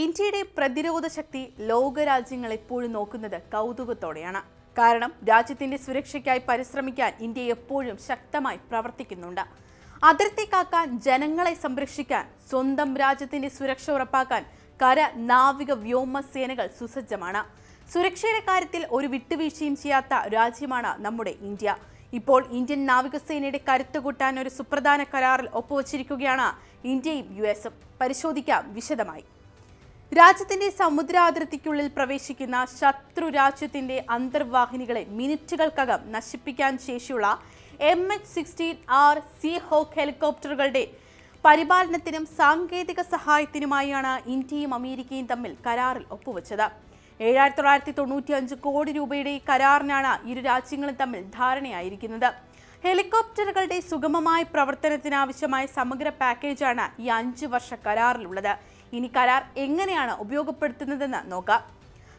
ഇന്ത്യയുടെ പ്രതിരോധ ശക്തി ലോകരാജ്യങ്ങൾ എപ്പോഴും നോക്കുന്നത് കൗതുകത്തോടെയാണ്. കാരണം രാജ്യത്തിന്റെ സുരക്ഷയ്ക്കായി പരിശ്രമിക്കാൻ ഇന്ത്യ എപ്പോഴും ശക്തമായി പ്രവർത്തിക്കുന്നുണ്ട്. അതിർത്തി കാക്കാൻ ജനങ്ങളെ സംരക്ഷിക്കാൻ സ്വന്തം രാജ്യത്തിന്റെ സുരക്ഷ ഉറപ്പാക്കാൻ കര നാവിക വ്യോമ സേനകൾ സുസജ്ജമാണ്. സുരക്ഷയുടെ കാര്യത്തിൽ ഒരു വിട്ടുവീഴ്ചയും ചെയ്യാത്ത രാജ്യമാണ് നമ്മുടെ ഇന്ത്യ. ഇപ്പോൾ ഇന്ത്യൻ നാവികസേനയുടെ കരുത്ത് കൂട്ടാൻ ഒരു സുപ്രധാന കരാറിൽ ഒപ്പുവച്ചിരിക്കുകയാണ് ഇന്ത്യയും യു എസും. പരിശോധിക്കാം വിശദമായി. രാജ്യത്തിന്റെ സമുദ്രാതിർത്തിക്കുള്ളിൽ പ്രവേശിക്കുന്ന ശത്രു രാജ്യത്തിന്റെ അന്തർവാഹിനികളെ മിനിറ്റുകൾക്കകം നശിപ്പിക്കാൻ ശേഷിയുള്ള M H sixteen R Seahawk ഹെലികോപ്റ്ററുകളുടെ പരിപാലനത്തിനും സാങ്കേതിക സഹായത്തിനുമായാണ് ഇന്ത്യയും അമേരിക്കയും തമ്മിൽ കരാറിൽ ഒപ്പുവച്ചത്. ഏഴായിരത്തി തൊള്ളായിരത്തി തൊണ്ണൂറ്റി അഞ്ച് കോടി രൂപയുടെ കരാറിനാണ് ഇരു രാജ്യങ്ങളും തമ്മിൽ ധാരണയായിരിക്കുന്നത്. ഹെലികോപ്റ്ററുകളുടെ സുഗമമായ പ്രവർത്തനത്തിനാവശ്യമായ സമഗ്ര പാക്കേജാണ് ഈ അഞ്ച് വർഷ കരാറിലുള്ളത്. ഇനി കരാർ എങ്ങനെയാണ് ഉപയോഗപ്പെടുത്തുന്നതെന്ന് നോക്കാം.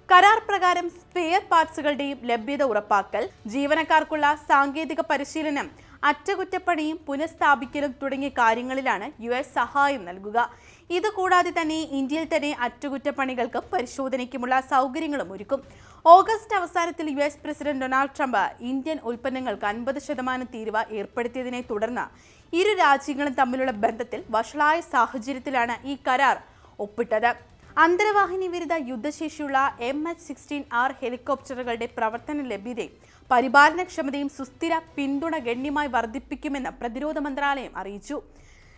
കരാർ പ്രകാരം സ്പെയർ പാർട്സുകളുടെയും ലഭ്യത ഉറപ്പാക്കൽ ജീവനക്കാർക്കുള്ള സാങ്കേതിക പരിശീലനം അറ്റകുറ്റപ്പണിയും പുനഃസ്ഥാപിക്കലും തുടങ്ങിയ കാര്യങ്ങളിലാണ് യു എസ് സഹായം നൽകുക. ഇതുകൂടാതെ തന്നെ ഇന്ത്യയിൽ തന്നെ അറ്റകുറ്റപ്പണികൾക്കും പരിശോധനയ്ക്കുമുള്ള സൗകര്യങ്ങളും ഒരുക്കും. ഓഗസ്റ്റ് അവസാനത്തിൽ U S president Donald Trump Indian ഉൽപ്പന്നങ്ങൾക്ക് അൻപത് ശതമാനം തീരുവ ഏർപ്പെടുത്തിയതിനെ തുടർന്ന് ഇരു രാജ്യങ്ങളും തമ്മിലുള്ള ബന്ധത്തിൽ വഷളായ സാഹചര്യത്തിലാണ് ഈ കരാർ ഒപ്പിട്ടത്. അന്തർവാഹിനി വിരുദ്ധ യുദ്ധശേഷിയുള്ള എം എച്ച് സിക്സ്റ്റീൻ ആർ ഹെലികോപ്റ്ററുകളുടെ പ്രവർത്തന ലഭ്യതയും പരിപാലനക്ഷമതയും സുസ്ഥിര പിന്തുണ ഗണ്യമായി വർദ്ധിപ്പിക്കുമെന്ന് പ്രതിരോധ മന്ത്രാലയം അറിയിച്ചു.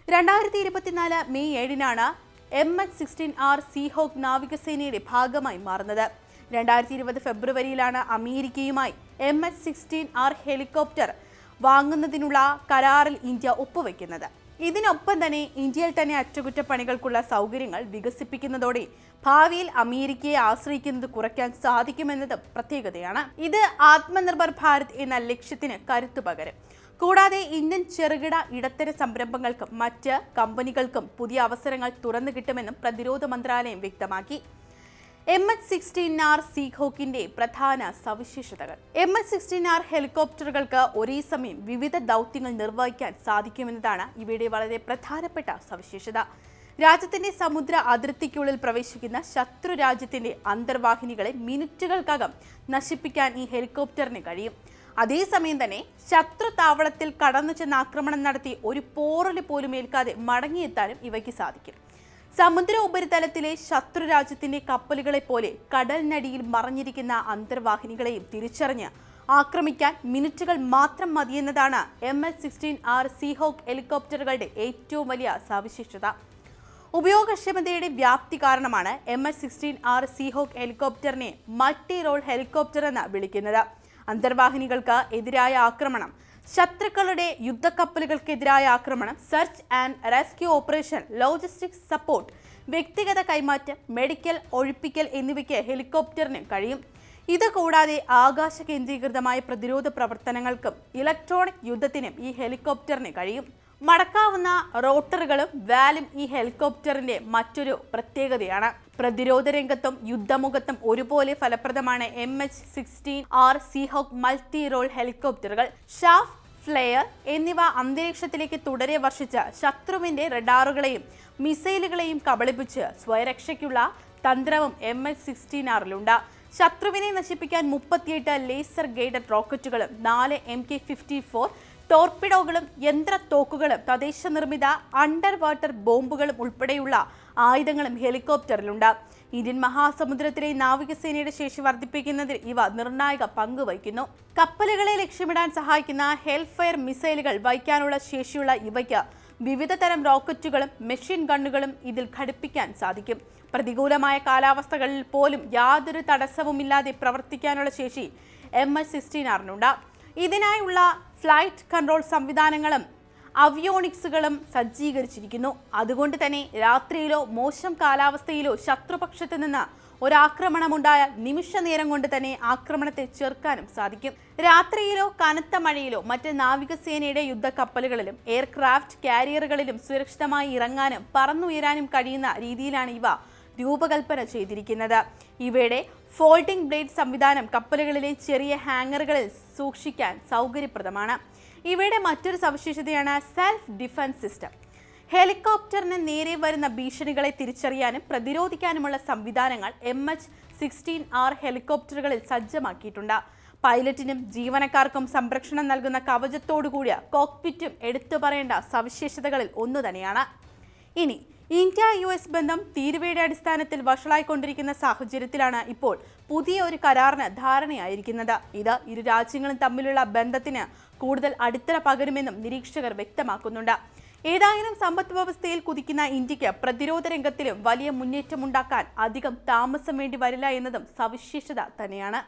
രണ്ടായിരത്തി ഇരുപത്തിനാല് മെയ് ഏഴിനാണ് M H sixteen R Seahawk നാവികസേനയുടെ ഭാഗമായി മാറുന്നത്. രണ്ടായിരത്തി ഇരുപത് ഫെബ്രുവരിയിലാണ് അമേരിക്കയുമായി M H sixteen R helicopter വാങ്ങുന്നതിനുള്ള കരാറിൽ ഇന്ത്യ ഒപ്പുവെക്കുന്നത്. ഇതിനൊപ്പം തന്നെ ഇന്ത്യയിൽ തന്നെ അറ്റകുറ്റപ്പണികൾക്കുള്ള സൗകര്യങ്ങൾ വികസിപ്പിക്കുന്നതോടെ ഭാവിയിൽ അമേരിക്കയെ ആശ്രയിക്കുന്നത് കുറയ്ക്കാൻ സാധിക്കുമെന്നത് പ്രത്യേകതയാണ്. ഇത് ആത്മനിർഭർ ഭാരത് എന്ന ലക്ഷ്യത്തിന് കരുത്തു പകരും. കൂടാതെ ഇന്ത്യൻ ചെറുകിട ഇടത്തര സംരംഭങ്ങൾക്കും മറ്റ് കമ്പനികൾക്കും പുതിയ അവസരങ്ങൾ തുറന്നു കിട്ടുമെന്നും പ്രതിരോധ മന്ത്രാലയം വ്യക്തമാക്കി. എം എച്ച് സിക്സ്റ്റീൻ ആർ സീഹോക്കിന്റെ പ്രധാന സവിശേഷതകൾ. എം എച്ച് സിക്സ്റ്റീൻ ആർ ഹെലികോപ്റ്ററുകൾക്ക് ഒരേ സമയം വിവിധ ദൗത്യങ്ങൾ നിർവഹിക്കാൻ സാധിക്കുമെന്നതാണ് ഇവയുടെ വളരെ പ്രധാനപ്പെട്ട സവിശേഷത. രാജ്യത്തിന്റെ സമുദ്ര അതിർത്തിക്കുള്ളിൽ പ്രവേശിക്കുന്ന ശത്രു രാജ്യത്തിന്റെ അന്തർവാഹിനികളെ മിനിറ്റുകൾക്കകം നശിപ്പിക്കാൻ ഈ ഹെലികോപ്റ്ററിന് കഴിയും. അതേസമയം തന്നെ ശത്രു താവളത്തിൽ കടന്നു ചെന്ന് ആക്രമണം നടത്തി ഒരു പോറൽ പോലും ഏൽക്കാതെ മടങ്ങിയെത്താനും ഇവയ്ക്ക് സാധിക്കും. സമുദ്ര ഉപരിതലത്തിലെ ശത്രു രാജ്യത്തിന്റെ കപ്പലുകളെ പോലെ കടലിനടിയിൽ മറഞ്ഞിരിക്കുന്ന അന്തർവാഹിനികളെയും തിരിച്ചറിഞ്ഞ് ആക്രമിക്കാൻ മിനിറ്റുകൾ മാത്രം മതിയെന്നതാണ് M S sixteen R Seahawk ഹെലികോപ്റ്ററുകളുടെ ഏറ്റവും വലിയ സവിശേഷത. ഉപയോഗക്ഷമതയുടെ വ്യാപ്തി കാരണമാണ് M S sixteen R Seahawk ഹെലികോപ്റ്ററിനെ multi role helicopter എന്ന് വിളിക്കുന്നത്. അന്തർവാഹിനികൾക്ക് എതിരായ ആക്രമണം ശത്രുക്കളുടെ യുദ്ധക്കപ്പലുകൾക്കെതിരായ ആക്രമണം search and rescue operation logistics support വ്യക്തിഗത കൈമാറ്റം മെഡിക്കൽ ഒഴിപ്പിക്കൽ എന്നിവയ്ക്ക് ഹെലികോപ്റ്ററിന് കഴിയും. ഇത് കൂടാതെ ആകാശ കേന്ദ്രീകൃതമായ പ്രതിരോധ പ്രവർത്തനങ്ങൾക്കും ഇലക്ട്രോണിക് യുദ്ധത്തിനും ഈ ഹെലികോപ്റ്ററിന് കഴിയും. മടക്കാവുന്ന റോട്ടറുകളും വാലും ഈ ഹെലികോപ്റ്ററിന്റെ മറ്റൊരു പ്രത്യേകതയാണ്. പ്രതിരോധ രംഗത്തും യുദ്ധമുഖത്തും ഒരുപോലെ ഫലപ്രദമാണ് M H sixteen R Seahawk multi role ഹെലികോപ്റ്ററുകൾ. ഷാഫ് ഫ്ലെയർ എന്നിവ അന്തരീക്ഷത്തിലേക്ക് തുടരെ വർഷിച്ച ശത്രുവിന്റെ റഡാറുകളെയും മിസൈലുകളെയും കബളിപ്പിച്ച് സ്വയരക്ഷയ്ക്കുള്ള തന്ത്രവും എം എച്ച് സിക്സ്റ്റീൻ ആറിലുണ്ട് ശത്രുവിനെ നശിപ്പിക്കാൻ മുപ്പത്തിയെട്ട് ലേസർ ഗൈഡഡ് റോക്കറ്റുകളും നാല് എം കെ ഫിഫ്റ്റി ഫോർ ടോർപിഡോകളും യന്ത്രത്തോക്കുകളും തദ്ദേശ നിർമ്മിത അണ്ടർ വാട്ടർ ബോംബുകളും ഉൾപ്പെടെയുള്ള ആയുധങ്ങളും ഹെലികോപ്റ്ററിലുണ്ട്. ഇന്ത്യൻ മഹാസമുദ്രത്തിലെ നാവികസേനയുടെ ശേഷി വർദ്ധിപ്പിക്കുന്നതിൽ ഇവ നിർണായക പങ്ക് വഹിക്കുന്നു. കപ്പലുകളെ ലക്ഷ്യമിടാൻ സഹായിക്കുന്ന ഹെൽഫയർ മിസൈലുകൾ വഹിക്കാനുള്ള ശേഷിയുള്ള ഇവയ്ക്ക് വിവിധ തരം റോക്കറ്റുകളും മെഷീൻ ഗണ്ണുകളും ഇതിൽ ഘടിപ്പിക്കാൻ സാധിക്കും. പ്രതികൂലമായ കാലാവസ്ഥകളിൽ പോലും യാതൊരു തടസ്സവുമില്ലാതെ പ്രവർത്തിക്കാനുള്ള ശേഷി എം എച്ച് സിക്സ്റ്റീൻ ആറിനുണ്ട്. ഇതിനായുള്ള ഫ്ലൈറ്റ് കൺട്രോൾ സംവിധാനങ്ങളും അവ്യോണിക്സുകളും സജ്ജീകരിച്ചിരിക്കുന്നു. അതുകൊണ്ട് തന്നെ രാത്രിയിലോ മോശം കാലാവസ്ഥയിലോ ശത്രുപക്ഷത്ത് നിന്ന് ഒരാക്രമണമുണ്ടായ നിമിഷ നേരം കൊണ്ട് തന്നെ ആക്രമണത്തെ ചെറുക്കാനും സാധിക്കും. രാത്രിയിലോ കനത്ത മഴയിലോ മറ്റ് നാവികസേനയുടെ യുദ്ധക്കപ്പലുകളിലും എയർക്രാഫ്റ്റ് കാരിയറുകളിലും സുരക്ഷിതമായി ഇറങ്ങാനും പറന്നുയരാനും കഴിയുന്ന രീതിയിലാണ് ഇവ രൂപകൽപ്പന ചെയ്തിരിക്കുന്നത്. ഇവയുടെ ഫോൾഡിംഗ് ബ്ലേഡ് സംവിധാനം കപ്പലുകളിലെ ചെറിയ ഹാങ്ങറുകളിൽ സൂക്ഷിക്കാൻ സൗകര്യപ്രദമാണ്. ഇവയുടെ മറ്റൊരു സവിശേഷതയാണ് സെൽഫ് ഡിഫൻസ് സിസ്റ്റം. ഹെലികോപ്റ്ററിന് നേരെ വരുന്ന ഭീഷണികളെ തിരിച്ചറിയാനും പ്രതിരോധിക്കാനുമുള്ള സംവിധാനങ്ങൾ എം എച്ച് സിക്സ്റ്റീൻ ആർ ഹെലികോപ്റ്ററുകളിൽ സജ്ജമാക്കിയിട്ടുണ്ട്. പൈലറ്റിനും ജീവനക്കാർക്കും സംരക്ഷണം നൽകുന്ന കവചത്തോടുകൂടിയ കോക്പിറ്റും എടുത്തു പറയേണ്ട സവിശേഷതകളിൽ ഒന്നു തന്നെയാണ്. ഇനി ഇന്ത്യ യു എസ് ബന്ധം തീരുവയുടെ അടിസ്ഥാനത്തിൽ വഷളായിക്കൊണ്ടിരിക്കുന്ന സാഹചര്യത്തിലാണ് ഇപ്പോൾ പുതിയ ഒരു കരാറിന് ധാരണയായിരിക്കുന്നത്. ഇത് ഇരു രാജ്യങ്ങളും തമ്മിലുള്ള ബന്ധത്തിന് കൂടുതൽ അടിത്തറ പകരുമെന്നും നിരീക്ഷകർ വ്യക്തമാക്കുന്നുണ്ട്. ഏതായാലും സമ്പദ് വ്യവസ്ഥയിൽ കുതിക്കുന്ന ഇന്ത്യയ്ക്ക് പ്രതിരോധ രംഗത്തിലും വലിയ മുന്നേറ്റമുണ്ടാക്കാൻ അധികം താമസം വേണ്ടി വരില്ല എന്നതും സവിശേഷത തന്നെയാണ്.